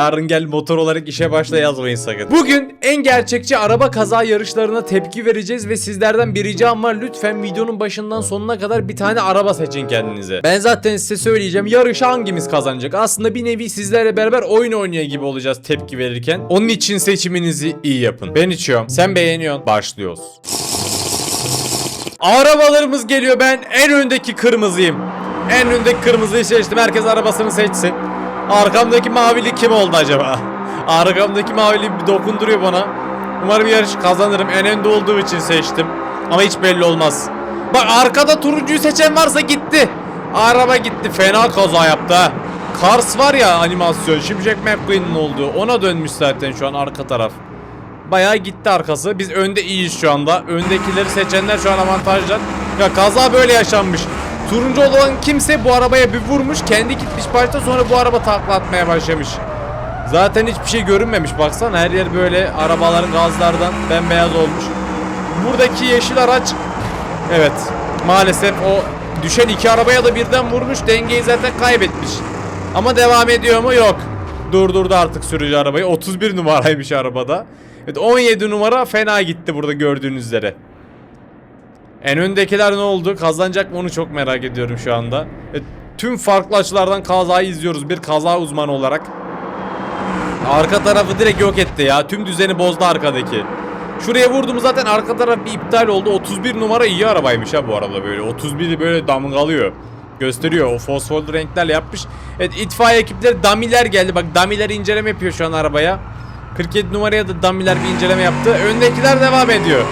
Yarın gel motor olarak işe başla yazmayın sakın. Bugün en gerçekçi araba kaza yarışlarına tepki vereceğiz ve sizlerden bir ricam var. Lütfen videonun başından sonuna kadar bir tane araba seçin kendinize. Ben zaten size söyleyeceğim. Yarışı hangimiz kazanacak? Aslında bir nevi sizlerle beraber oyun oynuyor gibi olacağız tepki verirken. Onun için seçiminizi iyi yapın. Ben içiyorum. Sen beğeniyorsun. Başlıyoruz. Arabalarımız geliyor. Ben en öndeki kırmızıyım. En öndeki kırmızıyı seçtim. Herkes arabasını seçsin. Arkamdaki mavili kim oldu acaba? Arkamdaki mavili bir dokunduruyor bana. Umarım yarış kazanırım. En önde olduğum için seçtim. Ama hiç belli olmaz. Bak arkada turuncuyu seçen varsa gitti. Araba gitti. Fena kaza yaptı ha. Cars var ya animasyon. Şimşek McQueen'in olduğu. Ona dönmüş zaten şu an arka taraf. Bayağı gitti arkası. Biz önde iyiyiz şu anda. Öndekileri seçenler şu an avantajlar. Ya kaza böyle yaşanmış. Turuncu olan kimse bu arabaya bir vurmuş. Kendi gitmiş başta sonra bu araba takla atmaya başlamış. Zaten hiçbir şey görünmemiş baksana. Her yer böyle arabaların gazlardan bembeyaz olmuş. Buradaki yeşil araç evet maalesef o düşen iki arabaya da birden vurmuş. Dengeyi zaten kaybetmiş. Ama devam ediyor mu? Yok. Durdurdu artık sürücü arabayı. 31 numaraymış arabada. Evet 17 numara fena gitti burada gördüğünüz üzere. En öndekiler ne oldu? Kazanacak mı onu çok merak ediyorum şu anda. Evet, tüm farklı açılardan kazayı izliyoruz bir kaza uzmanı olarak. Arka tarafı direkt yok etti ya. Tüm düzeni bozdu arkadaki. Şuraya vurdum zaten arka taraf bir iptal oldu. 31 numara iyi arabaymış ha bu arada böyle. 31'i böyle damgalıyor. Gösteriyor. O fosforlu renklerle yapmış. Evet itfaiye ekipleri damiler geldi. Bak damiler inceleme yapıyor şu an arabaya. 47 numaraya da damiler bir inceleme yaptı. Öndekiler devam ediyor.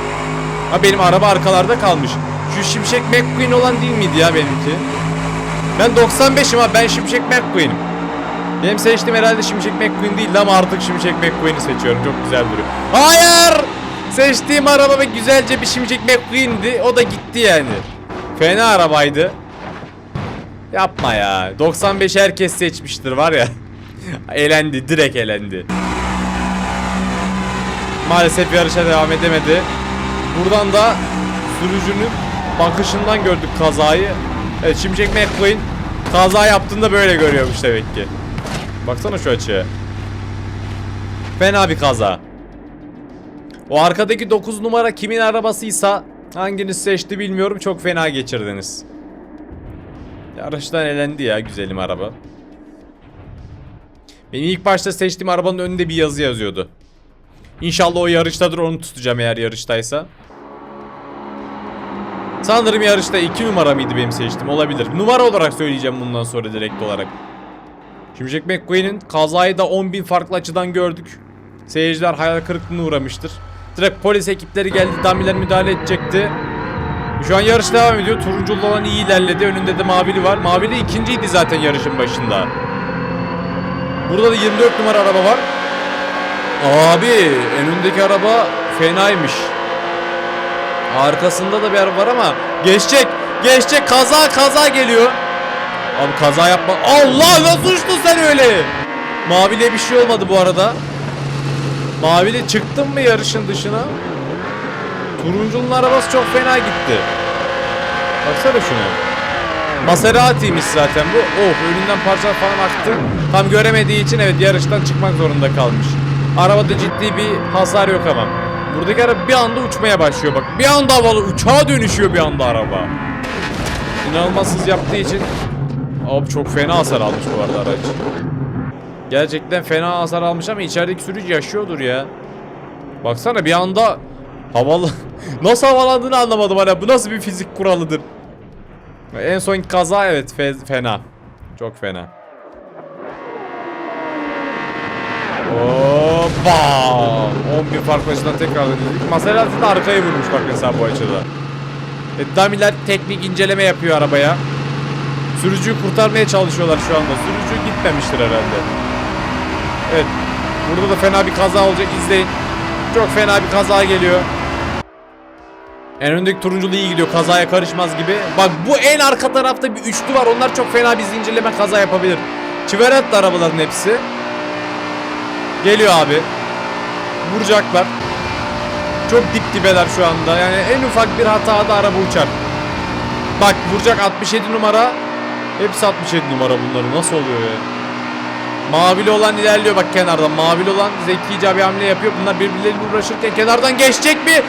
Ha benim araba arkalarda kalmış. Şu Şimşek McQueen olan değil miydi ya benimki? Ben 95'im ha ben Şimşek McQueen'im. Benim seçtiğim herhalde Şimşek McQueen değildi ama artık Şimşek McQueen'i seçiyorum. Çok güzel duruyor. Hayır! Seçtiğim araba ve güzelce bir Şimşek McQueen'di. O da gitti yani. Fena arabaydı. Yapma ya. 95 herkes seçmiştir var ya. elendi. Direkt elendi. Maalesef yarışa devam edemedi. Buradan da sürücünün bakışından gördük kazayı. Evet Şimşek McQueen kaza yaptığında böyle görüyormuş demek ki. Baksana şu açıya. Fena bir kaza. O arkadaki 9 numara kimin arabasıysa hanginiz seçti bilmiyorum çok fena geçirdiniz. Yarıştan elendi ya güzelim araba. Benim ilk başta seçtiğim arabanın önünde bir yazı yazıyordu. İnşallah o yarıştadır onu tutacağım eğer yarıştaysa. Sanırım yarışta 2 numara mıydı benim seçtiğim olabilir. Numara olarak söyleyeceğim bundan sonra direkt olarak. Şimşek McQueen'in kazayı da 10.000 farklı açıdan gördük. Seyirciler hayal kırıklığına uğramıştır. Direkt polis ekipleri geldi, damiler müdahale edecekti. Şu an yarış devam ediyor. Turunculu olan iyi ilerledi. Önünde de mavili var. Mavili ikinciydi zaten yarışın başında. Burada da 24 numara araba var. Abi en öndeki araba fenaymış. Arkasında da bir araba var ama geçecek. Geçecek kaza kaza geliyor. Abi kaza yapma. Allah nasıl uçtun sen öyle? Mavile bir şey olmadı bu arada. Mavili çıktın mı yarışın dışına? Turuncunun arabası çok fena gitti. Baksana şuna. Maserati'ymiş zaten bu. Oh önünden parça falan aktı. Tam göremediği için evet yarıştan çıkmak zorunda kalmış. Arabada ciddi bir hasar yok ama. Buradaki araba bir anda uçmaya başlıyor bak. Bir anda havalı uçağa dönüşüyor bir anda araba. İnanılmaz hız yaptığı için Abi çok fena hasar almış bu arada araç. Gerçekten fena hasar almış ama içerideki sürücü yaşıyordur ya. Baksana bir anda havalı nasıl havalandığını anlamadım hala. Bu nasıl bir fizik kuralıdır? En son kaza evet fe- fena. Çok fena. Hoppa! 11 farklı açıdan tekrar dedik. Maserati de arkaya vurmuş bak mesela bu açıda. E, Damiler teknik inceleme yapıyor arabaya. Sürücüyü kurtarmaya çalışıyorlar şu anda. Sürücü gitmemiştir herhalde. Evet. Burada da fena bir kaza olacak. izleyin. Çok fena bir kaza geliyor. En öndeki turunculu iyi gidiyor. Kazaya karışmaz gibi. Bak bu en arka tarafta bir üçlü var. Onlar çok fena bir zincirleme kaza yapabilir. Çiveretli arabaların hepsi. Geliyor abi. Vuracaklar. Çok dip dibeler şu anda. Yani en ufak bir hatada araba uçar. Bak vuracak 67 numara. Hepsi 67 numara bunların. Nasıl oluyor ya? Mavili olan ilerliyor bak kenardan. Mavili olan zekice bir hamle yapıyor. Bunlar birbirleriyle uğraşırken kenardan geçecek mi?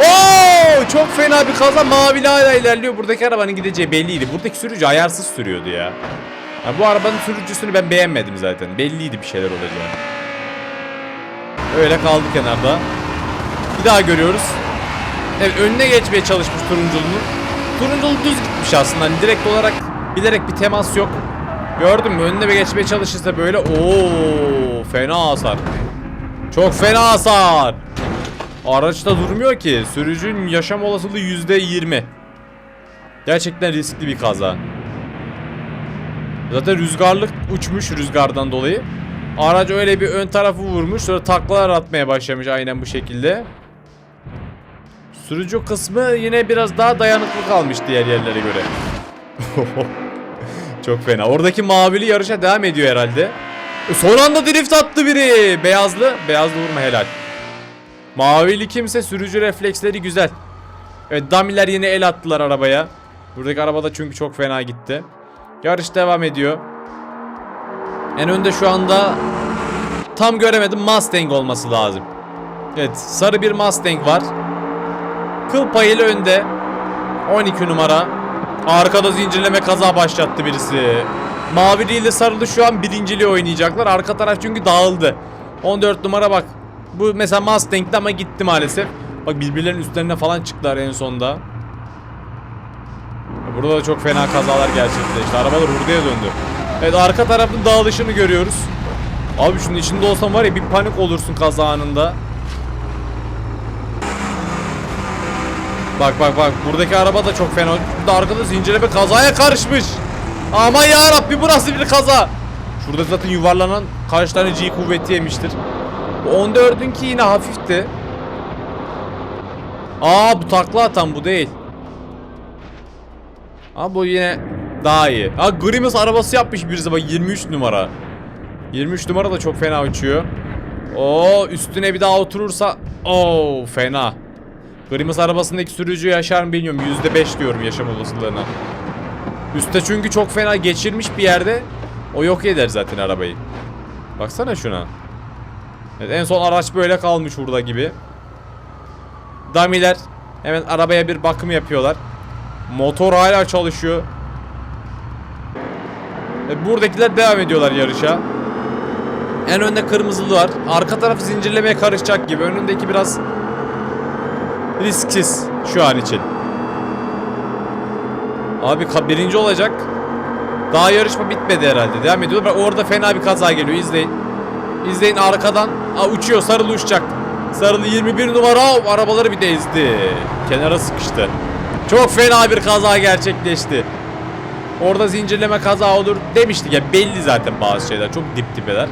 Oo! Çok fena bir kaza. Mavili hala ilerliyor. Buradaki arabanın gideceği belliydi. Buradaki sürücü ayarsız sürüyordu ya. ya bu arabanın sürücüsünü ben beğenmedim zaten. Belliydi bir şeyler olacağı. Öyle kaldı kenarda. Bir daha görüyoruz. Evet önüne geçmeye çalışmış turunculuğun. Turunculu düz gitmiş aslında. Hani direkt olarak bilerek bir temas yok. Gördün mü? Önüne bir geçmeye çalışırsa böyle ooo fena hasar. Çok fena hasar. Araçta durmuyor ki. Sürücünün yaşam olasılığı yüzde yirmi. Gerçekten riskli bir kaza. Zaten rüzgarlık uçmuş rüzgardan dolayı. Araç öyle bir ön tarafı vurmuş. Sonra taklalar atmaya başlamış aynen bu şekilde. Sürücü kısmı yine biraz daha dayanıklı kalmış diğer yerlere göre. Çok fena. Oradaki mavili yarışa devam ediyor herhalde. Son anda drift attı biri. Beyazlı. Beyazlı vurma helal. Mavili kimse sürücü refleksleri güzel. Evet damiler yine el attılar arabaya. Buradaki arabada çünkü çok fena gitti. Yarış devam ediyor. En önde şu anda tam göremedim Mustang olması lazım. Evet sarı bir Mustang var. Kıl payıyla önde. 12 numara. Arkada zincirleme kaza başlattı birisi. Mavi ile sarılı şu an birinciliği oynayacaklar. Arka taraf çünkü dağıldı. 14 numara bak. Bu mesela Mustang'di ama gitti maalesef. Bak birbirlerinin üstlerine falan çıktılar en sonda. Burada da çok fena kazalar gerçekleşti. Arabalar hurdaya döndü. Evet arka tarafın dağılışını görüyoruz. Abi şunun içinde olsam var ya bir panik olursun kaza anında. Bak bak bak buradaki araba da çok fena. Burada arkada zincirleme kazaya karışmış. Aman ya Rabbi bu nasıl bir kaza? Şurada zaten yuvarlanan kaç tane G kuvveti yemiştir. Bu 14'ünki yine hafifti. Aa bu takla atan bu değil. Aa bu yine daha iyi. Aa Grimace arabası yapmış birisi bak 23 numara. 23 numara da çok fena uçuyor. Oo üstüne bir daha oturursa oo fena. Grimace arabasındaki sürücü yaşar mı bilmiyorum. %5 diyorum yaşam olasılığına. Üste çünkü çok fena geçirmiş bir yerde. O yok eder zaten arabayı. Baksana şuna. Evet, en son araç böyle kalmış burada gibi. Damiler hemen arabaya bir bakım yapıyorlar. Motor hala çalışıyor. E, buradakiler devam ediyorlar yarışa. En önde kırmızılı var. Arka taraf zincirlemeye karışacak gibi. Önündeki biraz risksiz şu an için. Abi birinci olacak. Daha yarışma bitmedi herhalde. Devam ediyorlar. Bak orada fena bir kaza geliyor. İzleyin. İzleyin arkadan. Aa, uçuyor. Sarılı uçacak. Sarılı 21 numara. Aa, Arabaları bir de ezdi. Kenara sıkıştı. Çok fena bir kaza gerçekleşti. Orada zincirleme kaza olur demiştik ya belli zaten bazı şeyler çok dip dibeler.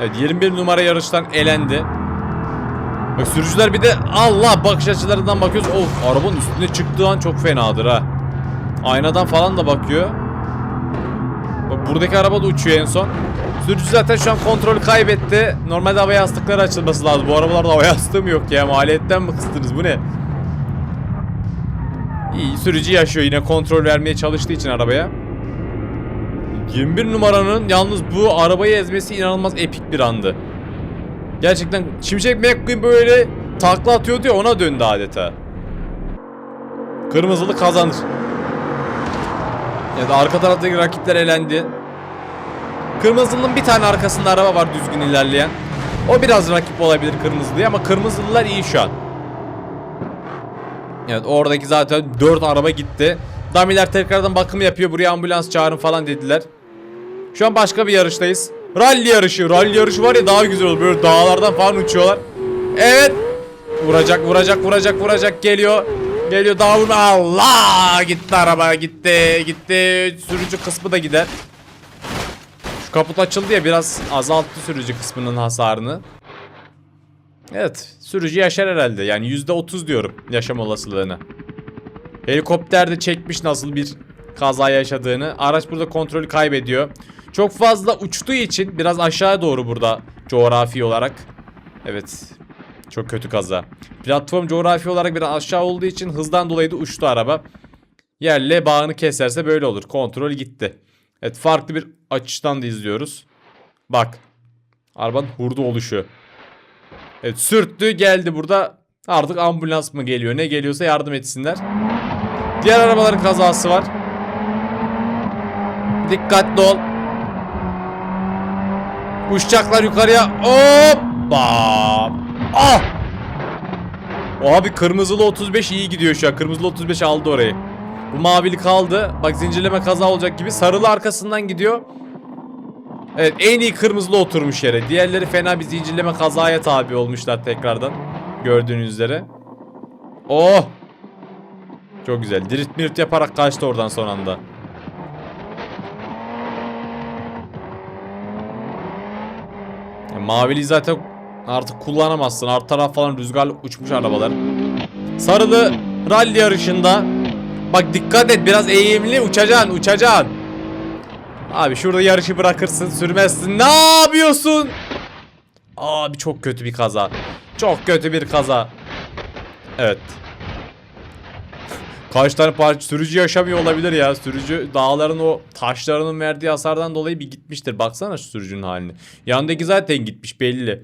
Evet 21 numara yarıştan elendi. Bak sürücüler bir de Allah bakış açılarından bakıyoruz. Of arabanın üstüne çıktığı an çok fenadır ha. Aynadan falan da bakıyor. Bak buradaki araba da uçuyor en son. Sürücü zaten şu an kontrolü kaybetti. Normalde hava yastıkları açılması lazım. Bu arabalarda hava yastığı mı yok ya? Maliyetten mi kıstınız? Bu ne? Sürücü yaşıyor yine kontrol vermeye çalıştığı için arabaya. 21 numaranın yalnız bu arabayı ezmesi inanılmaz epik bir andı. Gerçekten Şimşek McQueen böyle takla atıyordu ya ona döndü adeta. Kırmızılı kazanır. Ya da arka taraftaki rakipler elendi. Kırmızılının bir tane arkasında araba var düzgün ilerleyen. O biraz rakip olabilir kırmızılıya ama kırmızılılar iyi şu an. Evet oradaki zaten 4 araba gitti. Damiler tekrardan bakım yapıyor. Buraya ambulans çağırın falan dediler. Şu an başka bir yarıştayız. Rally yarışı. Rally yarışı var ya daha güzel olur. Böyle dağlardan falan uçuyorlar. Evet. Vuracak, vuracak, vuracak, vuracak. Geliyor. Geliyor daha vurma. Allah! Gitti araba. Gitti. Gitti. Sürücü kısmı da gider. Şu kaput açıldı ya biraz azalttı sürücü kısmının hasarını. Evet. Sürücü yaşar herhalde. Yani %30 diyorum yaşam olasılığını. Helikopter de çekmiş nasıl bir kaza yaşadığını. Araç burada kontrolü kaybediyor. Çok fazla uçtuğu için biraz aşağı doğru burada coğrafi olarak. Evet. Çok kötü kaza. Platform coğrafi olarak biraz aşağı olduğu için hızdan dolayı da uçtu araba. Yerle bağını keserse böyle olur. Kontrol gitti. Evet farklı bir açıdan da izliyoruz. Bak. Arabanın hurda oluşu. Evet sürttü geldi burada. Artık ambulans mı geliyor ne geliyorsa yardım etsinler. Diğer arabaların kazası var. Dikkatli ol. Uçacaklar yukarıya. Hoppa. Ah! Abi kırmızılı 35 iyi gidiyor şu an. Kırmızılı 35 aldı orayı. Bu mavili kaldı. Bak zincirleme kaza olacak gibi. Sarılı arkasından gidiyor. Evet en iyi kırmızılı oturmuş yere. Diğerleri fena bir zincirleme kazaya tabi olmuşlar tekrardan. Gördüğünüz üzere. Oh! Çok güzel. Drift mirt yaparak kaçtı oradan son anda. Ya, mavili zaten artık kullanamazsın. Alt taraf falan rüzgarla uçmuş arabalar. Sarılı rally yarışında Bak dikkat et biraz eğimli uçacaksın uçacaksın. Abi şurada yarışı bırakırsın sürmezsin. Ne yapıyorsun? Abi çok kötü bir kaza. Çok kötü bir kaza. Evet. Kaç tane parça sürücü yaşamıyor olabilir ya. Sürücü dağların o taşlarının verdiği hasardan dolayı bir gitmiştir. Baksana şu sürücünün halini. Yandaki zaten gitmiş belli.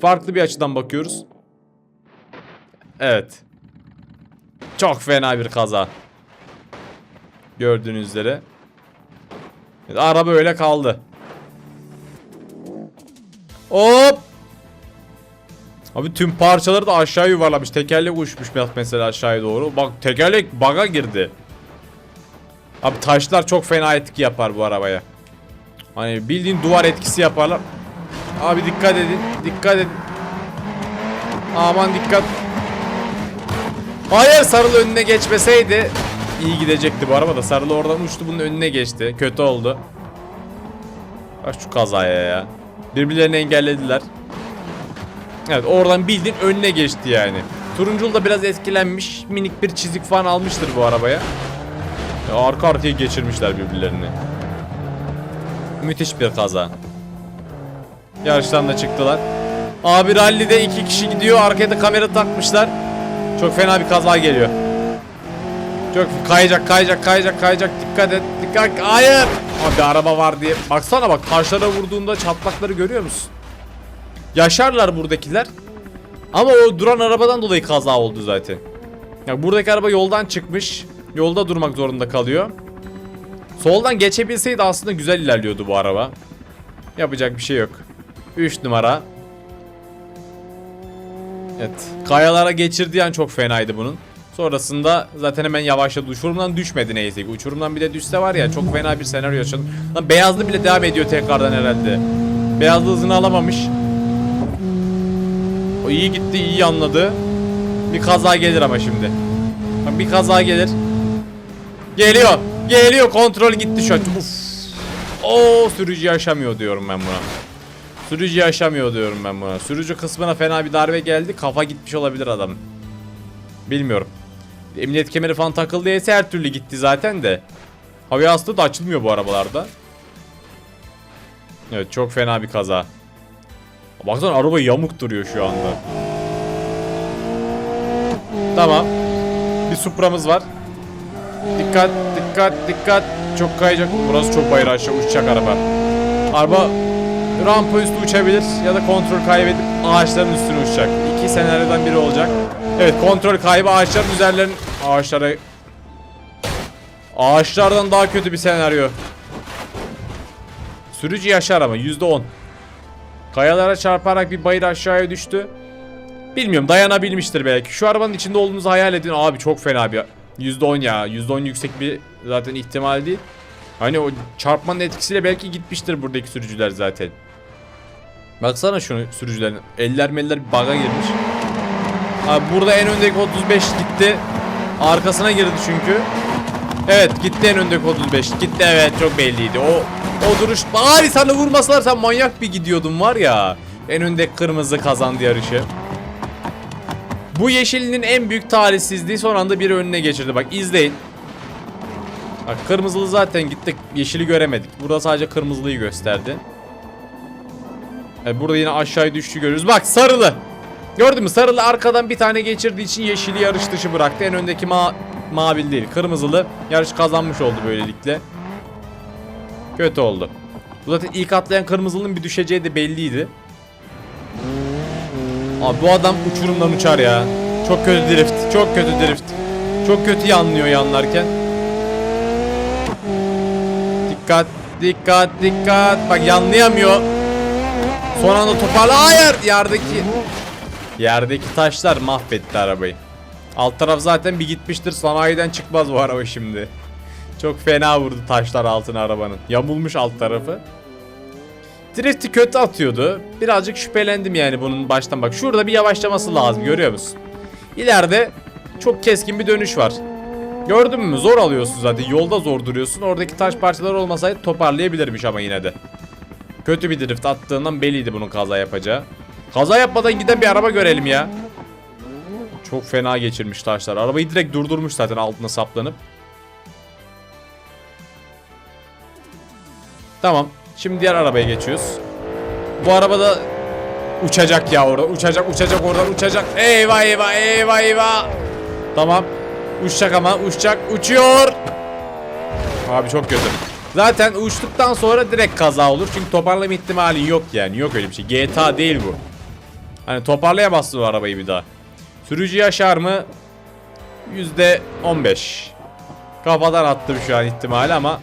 Farklı bir açıdan bakıyoruz. Evet. Çok fena bir kaza. Gördüğünüz üzere. Araba öyle kaldı. Hop. Abi tüm parçaları da aşağı yuvarlamış. Tekerlek uçmuş mesela aşağıya doğru. Bak tekerlek baga girdi. Abi taşlar çok fena etki yapar bu arabaya. Hani bildiğin duvar etkisi yaparlar. Abi dikkat edin. Dikkat edin. Aman dikkat. Hayır sarılı önüne geçmeseydi iyi gidecekti bu araba da. Sarılı oradan uçtu bunun önüne geçti. Kötü oldu. Bak şu kazaya ya. Birbirlerini engellediler. Evet oradan bildiğin önüne geçti yani. Turuncul da biraz etkilenmiş. Minik bir çizik falan almıştır bu arabaya. Ya arka arkaya geçirmişler birbirlerini. Müthiş bir kaza. Yarıştan da çıktılar. Abi rallide iki kişi gidiyor. Arkaya da kamera takmışlar. Çok fena bir kaza geliyor. Çok kayacak kayacak kayacak kayacak. Dikkat et dikkat. Hayır! Abi araba var diye. Baksana bak taşlara vurduğunda çatlakları görüyor musun? Yaşarlar buradakiler. Ama o duran arabadan dolayı kaza oldu zaten. Ya buradaki araba yoldan çıkmış. Yolda durmak zorunda kalıyor. Soldan geçebilseydi aslında güzel ilerliyordu bu araba. Yapacak bir şey yok. 3 numara. Evet. Kayalara geçirdiği an çok fenaydı bunun. Sonrasında zaten hemen yavaşladı. Uçurumdan düşmedi neyse ki. Uçurumdan bir de düşse var ya çok fena bir senaryo yaşadım. Lan beyazlı bile devam ediyor tekrardan herhalde. Beyazlı hızını alamamış. O iyi gitti, iyi anladı. Bir kaza gelir ama şimdi. Bir kaza gelir. Geliyor. Geliyor. Kontrol gitti şu an. Uf. Oo sürücü yaşamıyor diyorum ben buna. Sürücü yaşamıyor diyorum ben buna. Sürücü kısmına fena bir darbe geldi. Kafa gitmiş olabilir adam. Bilmiyorum. Emniyet kemeri falan takıldıysa her türlü gitti zaten de. Hava yastığı da açılmıyor bu arabalarda. Evet çok fena bir kaza. Baksana araba yamuk duruyor şu anda. Tamam. Bir Supra'mız var. Dikkat dikkat dikkat. Çok kayacak. Burası çok bayır aşağı uçacak araba. Araba rampa üstü uçabilir ya da kontrol kaybedip ağaçların üstüne uçacak. İki senaryodan biri olacak. Evet kontrol kaybı ağaçların üzerlerin ağaçlara ağaçlardan daha kötü bir senaryo. Sürücü yaşar ama yüzde on. Kayalara çarparak bir bayır aşağıya düştü. Bilmiyorum dayanabilmiştir belki. Şu arabanın içinde olduğunuzu hayal edin. Abi çok fena bir yüzde on ya. Yüzde on yüksek bir zaten ihtimal değil. Hani o çarpmanın etkisiyle belki gitmiştir buradaki sürücüler zaten. Baksana şunu sürücülerin. Eller meller baga girmiş. Abi burada en öndeki 35 gitti. Arkasına girdi çünkü. Evet gitti en öndeki 35. Gitti evet çok belliydi. O o duruş bari sana vurmasalar sen manyak bir gidiyordun var ya. En öndeki kırmızı kazandı yarışı. Bu yeşilinin en büyük talihsizliği son anda biri önüne geçirdi. Bak izleyin. Bak kırmızılı zaten gittik. Yeşili göremedik. Burada sadece kırmızılıyı gösterdi. Evet, burada yine aşağıya düştü görüyoruz. Bak sarılı. Gördün mü? Sarılı arkadan bir tane geçirdiği için yeşili yarış dışı bıraktı. En öndeki ma mavili değil. Kırmızılı yarış kazanmış oldu böylelikle. Kötü oldu. Bu zaten ilk atlayan kırmızılının bir düşeceği de belliydi. Abi bu adam uçurumdan uçar ya. Çok kötü drift. Çok kötü drift. Çok kötü yanlıyor yanlarken. Dikkat, dikkat, dikkat. Bak yanlayamıyor. Son anda toparla. Hayır! Yerdeki Yerdeki taşlar mahvetti arabayı. Alt taraf zaten bir gitmiştir. Sanayiden çıkmaz bu araba şimdi. Çok fena vurdu taşlar altına arabanın. Yamulmuş alt tarafı. Drift'i kötü atıyordu. Birazcık şüphelendim yani bunun baştan bak. Şurada bir yavaşlaması lazım görüyor musun? İleride çok keskin bir dönüş var. Gördün mü? Zor alıyorsun zaten. Yolda zor duruyorsun. Oradaki taş parçaları olmasaydı toparlayabilirmiş ama yine de. Kötü bir drift attığından belliydi bunun kaza yapacağı. Kaza yapmadan giden bir araba görelim ya. Çok fena geçirmiş taşlar. Arabayı direkt durdurmuş zaten altına saplanıp. Tamam. Şimdi diğer arabaya geçiyoruz. Bu arabada uçacak ya orada. Uçacak, uçacak oradan uçacak. Eyvah eyvah eyvah eyvah. Tamam. Uçacak ama uçacak. Uçuyor. Abi çok kötü. Zaten uçtuktan sonra direkt kaza olur. Çünkü toparlama ihtimali yok yani. Yok öyle bir şey. GTA değil bu. Hani toparlayamazsın o arabayı bir daha. Sürücü yaşar mı? Yüzde 15. Kafadan attım şu an ihtimali ama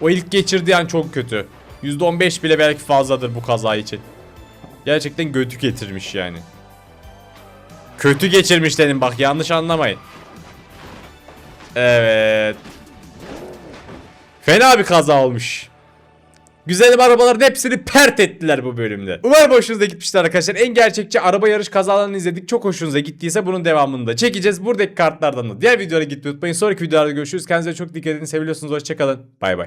o ilk geçirdiği an çok kötü. Yüzde 15 bile belki fazladır bu kaza için. Gerçekten götü getirmiş yani. Kötü geçirmiş dedim bak yanlış anlamayın. Evet. Fena bir kaza olmuş. Güzelim arabaların hepsini pert ettiler bu bölümde. Umarım hoşunuza gitmiştir arkadaşlar. En gerçekçi araba yarış kazalarını izledik. Çok hoşunuza gittiyse bunun devamını da çekeceğiz. Buradaki kartlardan da diğer videolara gitmeyi unutmayın. Sonraki videolarda görüşürüz. Kendinize çok dikkat edin. Seviyorsunuz. Hoşçakalın. Bay bay.